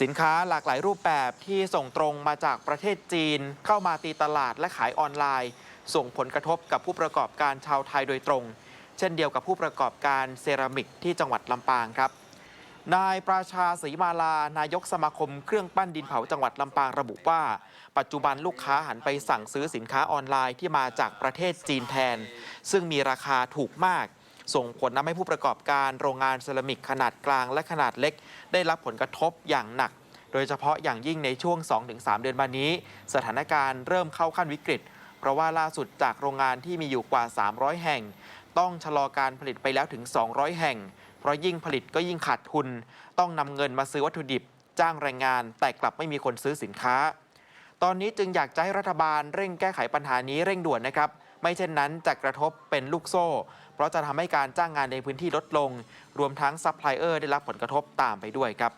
สินค้าหลากหลายรูปแบบที่ส่งตรงมาจากประเทศจีน เข้ามาตีตลาดและขายออนไลน์ ส่งผลกระทบกับผู้ประกอบการชาวไทยโดยตรง เช่นเดียวกับผู้ประกอบการเซรามิกที่จังหวัดลำปางครับ นายปราชาศรีมาลา นายกสมาคมเครื่องปั้นดินเผาจังหวัดลำปางระบุว่า ปัจจุบันลูกค้าหันไปสั่งซื้อสินค้าออนไลน์ที่มาจากประเทศจีนแทน ซึ่งมีราคาถูกมาก ส่งผลทำให้ผู้ประกอบการโรงงานเซรามิกขนาดกลางและขนาดเล็ก ได้รับผลกระทบอย่างหนัก โดยเฉพาะอย่างยิ่งในช่วง 2-3 เดือนมานี้ สถานการณ์เริ่มเข้าขั้นวิกฤต เพราะว่าล่าสุดจากโรงงานที่มีอยู่กว่า 300 แห่ง ต้องชะลอการผลิตไปแล้วถึง 200 แห่ง เพราะยิ่งผลิตก็ยิ่งขาดทุน ต้องนำเงินมาซื้อวัตถุดิบ จ้างแรงงานแต่กลับไม่มีคนซื้อสินค้า ตอนนี้จึงอยากจะให้รัฐบาลเร่งแก้ไขปัญหานี้เร่งด่วนนะครับ ไม่เช่นนั้นจะกระทบเป็นลูกโซ่ เพราะจะทำให้การจ้างงานในพื้นที่ลดลง รวมทั้งซัพพลายเออร์ได้รับผลกระทบตามไปด้วยครับ